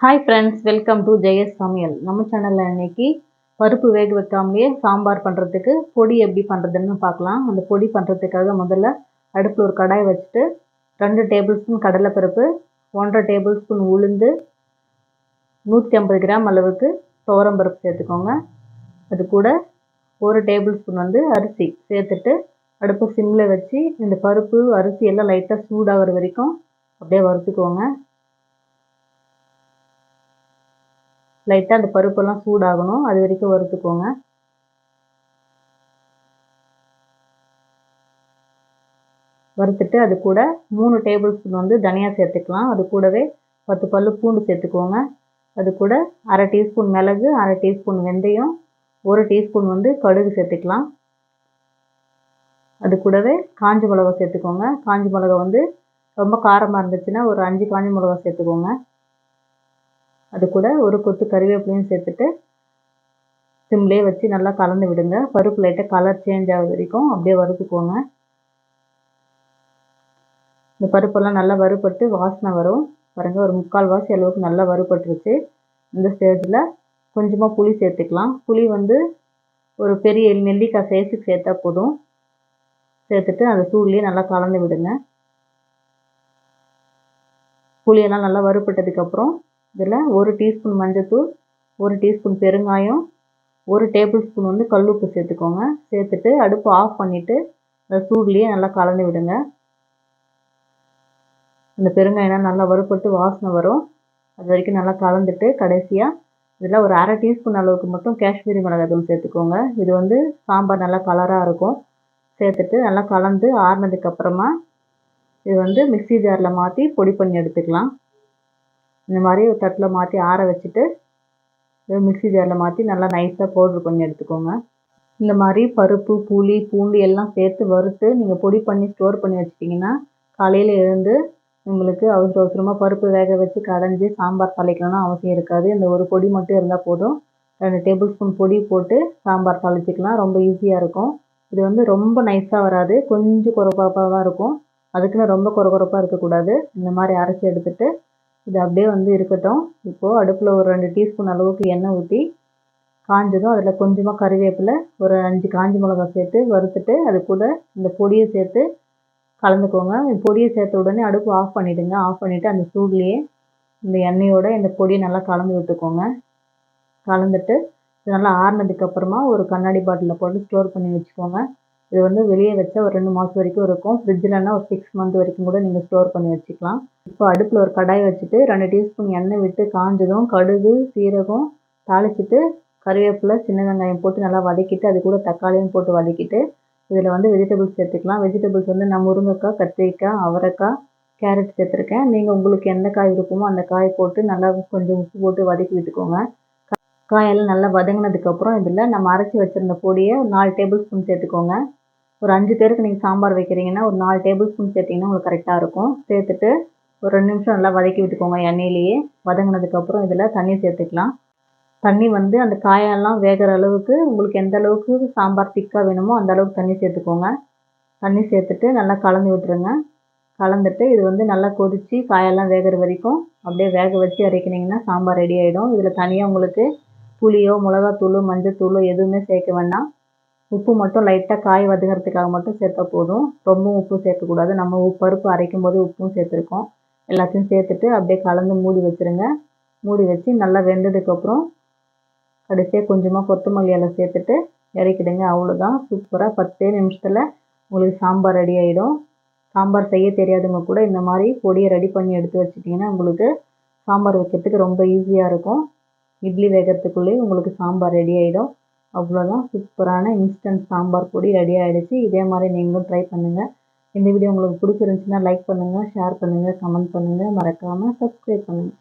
Hi friends welcome to Jaya's சமையல் நம்ம சேனலில் இன்னைக்கு பருப்பு வேக வைக்காமலேயே சாம்பார் பண்ணுறதுக்கு பொடி எப்படி பண்ணுறதுன்னு பார்க்கலாம். அந்த பொடி பண்ணுறதுக்காக முதல்ல அடுப்பில் ஒரு கடாய் வச்சுட்டு ரெண்டு டேபிள் ஸ்பூன் கடலைப்பருப்பு ஒன்றரை டேபிள் ஸ்பூன் உளுந்து நூற்றி ஐம்பது கிராம் அளவுக்கு துவரம்பருப்பு சேர்த்துக்கோங்க. அது கூட ஒரு டேபிள் ஸ்பூன் வந்து அரிசி சேர்த்துட்டு அடுப்பை சிம்மில் வச்சு இந்த பருப்பு அரிசி எல்லாம் லைட்டாக சூடாகிற வரைக்கும் அப்படியே வறுத்துக்கோங்க. லைட்டாக அந்த பருப்பெல்லாம் சூடாகணும். அது வரைக்கும் வறுத்துக்கோங்க. வறுத்துட்டு அது கூட மூணு டேபிள் ஸ்பூன் வந்து தனியாக சேர்த்துக்கலாம். அது கூடவே பத்து பல்லு பூண்டு சேர்த்துக்கோங்க. அது கூட அரை டீஸ்பூன் மிளகு அரை டீஸ்பூன் வெந்தயம் ஒரு டீஸ்பூன் வந்து கடுகு சேர்த்துக்கலாம். அது கூடவே காஞ்ச மிளகா சேர்த்துக்கோங்க. காஞ்சி மிளகா வந்து ரொம்ப காரமாக இருந்துச்சுன்னா ஒரு அஞ்சு காஞ்ச மிளகா சேர்த்துக்கோங்க. அது கூட ஒரு கொத்து கருவேப்பிலையும் சேர்த்துட்டு சிம்லேயே வச்சு நல்லா கலந்து விடுங்க. பருப்பு லைட்டாக கலர் சேஞ்ச் ஆகுது வரைக்கும் அப்படியே வறுத்துக்கோங்க. இந்த பருப்பெல்லாம் நல்லா வறுபட்டு வாசனை வரும். பாருங்கள் ஒரு முக்கால் வாசி அளவுக்கு நல்லா வறுபட்டுருச்சு. இந்த ஸ்டேஜில் கொஞ்சமாக புளி சேர்த்துக்கலாம். புளி வந்து ஒரு பெரிய நெல்லிக்காய் சைஸுக்கு சேர்த்தா போதும். சேர்த்துட்டு அந்த சூழ்லேயே நல்லா கலந்து விடுங்க. புளியெல்லாம் நல்லா வறுபட்டதுக்கப்புறம் இதில் ஒரு டீஸ்பூன் மஞ்சத்தூள் ஒரு டீஸ்பூன் பெருங்காயம் ஒரு டேபிள் ஸ்பூன் வந்து கல்லுப்பு சேர்த்துக்கோங்க. சேர்த்துட்டு அடுப்பு ஆஃப் பண்ணிவிட்டு அந்த சூட்லேயே நல்லா கலந்து விடுங்க. அந்த பெருங்காயம்லாம் நல்லா வறுபட்டு வாசனை வரும். அது வரைக்கும் நல்லா கலந்துட்டு கடைசியாக இதில் ஒரு அரை டீஸ்பூன் அளவுக்கு மட்டும் காஷ்மீரி மிளகாத்தூள் சேர்த்துக்கோங்க. இது வந்து சாம்பார் நல்லா கலராக இருக்கும். சேர்த்துட்டு நல்லா கலந்து ஆறுனதுக்கப்புறமா இது வந்து மிக்சி ஜாரில் மாற்றி பொடி பண்ணி எடுத்துக்கலாம். இந்த மாதிரி ஒரு தட்டில் மாற்றி ஆற வச்சுட்டு மிக்சி ஜாரில் மாற்றி நல்லா நைஸாக பவுட்ரு பண்ணி எடுத்துக்கோங்க. இந்த மாதிரி பருப்பு புளி பூண்டு எல்லாம் சேர்த்து வறுத்து நீங்கள் பொடி பண்ணி ஸ்டோர் பண்ணி வச்சிட்டிங்கன்னா காலையில் எழுந்து உங்களுக்கு அவசர அவசரமாக பருப்பு வேக வச்சு கடைஞ்சி சாம்பார் தாளிக்கணும்னு அவசியம் இருக்காது. இந்த ஒரு பொடி மட்டும் இருந்தால் போதும். ரெண்டு டேபிள் ஸ்பூன் பொடி போட்டு சாம்பார் தாளிச்சிக்கலாம். ரொம்ப ஈஸியாக இருக்கும். இது வந்து ரொம்ப நைஸாக வராது. கொஞ்சம் கொரகொரப்பாக தான் இருக்கும். அதுக்குன்னு ரொம்ப குறகுறப்பாக இருக்கக்கூடாது. இந்த மாதிரி அரைச்சி எடுத்துகிட்டு இது அப்படியே வந்து இருக்கட்டும். இப்போது அடுப்பில் ஒரு ரெண்டு டீஸ்பூன் அளவுக்கு எண்ணெய் ஊற்றி காஞ்சதும் அதில் கொஞ்சமாக கருவேப்பிலை ஒரு அஞ்சு காஞ்ச மிளகா சேர்த்து வறுத்துட்டு அது கூட இந்த பொடியை சேர்த்து கலந்துக்கோங்க. பொடியை சேர்த்த உடனே அடுப்பு ஆஃப் பண்ணிவிடுங்க ஆஃப் பண்ணிவிட்டு அந்த சூட்லேயே இந்த எண்ணெயோடு இந்த பொடியை நல்லா கலந்து விட்டுக்கோங்க. கலந்துட்டு இது நல்லா ஆறுனதுக்கப்புறமா ஒரு கண்ணாடி பாட்டிலில் போட்டு ஸ்டோர் பண்ணி வச்சுக்கோங்க. இது வந்து வெளியே வச்சா ஒரு ரெண்டு மாதம் வரைக்கும் இருக்கும். ஃப்ரிட்ஜில்னா ஒரு சிக்ஸ் மந்த் வரைக்கும் கூட நீங்கள் ஸ்டோர் பண்ணி வச்சுக்கலாம். இப்போ அடுப்பில் ஒரு கடாய் வச்சுட்டு ரெண்டு டீஸ்பூன் எண்ணெய் விட்டு காஞ்சதும் கடுகு சீரகம் தாளிச்சிட்டு கருவேப்பிலை சின்ன வெங்காயம் போட்டு நல்லா வதக்கிட்டு அது கூட தக்காளியும் போட்டு வதக்கிட்டு இதில் வந்து வெஜிடபிள்ஸ் சேர்த்துக்கலாம். வெஜிடபிள்ஸ் வந்து நான் முருங்கைக்காய் கத்திரிக்காய் அவரைக்காய் கேரட் சேர்த்துருக்கேன். நீங்கள் உங்களுக்கு எந்த காய் இருக்குமோ அந்த காய் போட்டு நல்லா கொஞ்சம் உப்பு போட்டு வதக்கி விட்டுக்கோங்க. காயெல்லாம் நல்லா வதங்கினதுக்கப்புறம் இதில் நம்ம அரைச்சி வச்சுருந்த பொடியை நாலு டேபிள் ஸ்பூன் சேர்த்துக்கோங்க. ஒரு அஞ்சு பேருக்கு நீங்கள் சாம்பார் வைக்கிறீங்கன்னா ஒரு நாலு டேபிள் ஸ்பூன் சேர்த்திங்கன்னா உங்களுக்கு கரெக்டாக இருக்கும். சேர்த்துட்டு ஒரு ரெண்டு நிமிஷம் நல்லா வதக்கி விட்டுக்கோங்க எண்ணெயிலேயே. வதங்கினதுக்கப்புறம் இதில் தண்ணி சேர்த்துக்கலாம். தண்ணி வந்து அந்த காயெல்லாம் வேகிற அளவுக்கு உங்களுக்கு எந்த அளவுக்கு சாம்பார் திக்காக வேணுமோ அந்த அளவுக்கு தண்ணி சேர்த்துக்கோங்க. தண்ணி சேர்த்துட்டு நல்லா கலந்து விட்டுருங்க. கலந்துட்டு இது வந்து நல்லா கொதித்து காயெல்லாம் வேகிற வரைக்கும் அப்படியே வேக வச்சு அரைக்கினீங்கன்னா சாம்பார் ரெடி ஆகிடும் இதில் தனியாக உங்களுக்கு புளியோ மிளகாத்தூளோ மஞ்சத்தூளோ எதுவுமே சேர்க்க வேண்டாம். உப்பு மட்டும் லைட்டாக காய் வதங்கிறதுக்காக மட்டும் சேர்த்தா போதும். ரொம்பவும் உப்பு சேர்க்கக்கூடாது. நம்ம உப்பு பருப்பு அரைக்கும் போது உப்பும் சேர்த்துருக்கோம். எல்லாத்தையும் சேர்த்துட்டு அப்படியே கலந்து மூடி வச்சுருங்க. மூடி வச்சு நல்லா வெந்ததுக்கப்புறம் கடைசியாக கொஞ்சமாக கொத்தமல்லி இலை சேர்த்துட்டு இறக்கிடுங்க. அவ்வளோதான் சூப்பராக பத்தே நிமிஷத்தில் உங்களுக்கு சாம்பார் ரெடி ஆகிடும் சாம்பார் செய்ய தெரியாதவங்க கூட இந்த மாதிரி பொடியை ரெடி பண்ணி எடுத்து வச்சிட்டிங்கன்னா உங்களுக்கு சாம்பார் வைக்கிறதுக்கு ரொம்ப ஈஸியாக இருக்கும். இட்லி வேகிறதுக்குள்ளேயே உங்களுக்கு சாம்பார் ரெடி ஆகிடும் அவ்வளோதான் சூப்பரான இன்ஸ்டன்ட் சாம்பார் பொடி ரெடி ஆகிடுச்சு இதே மாதிரி நீங்களும் ட்ரை பண்ணுங்கள் இந்த வீடியோ உங்களுக்கு பிடிச்சிருந்துச்சின்னா லைக் பண்ணுங்கள் ஷேர் பண்ணுங்கள் கமெண்ட் பண்ணுங்கள் மறக்காமல் சப்ஸ்கிரைப் பண்ணுங்கள்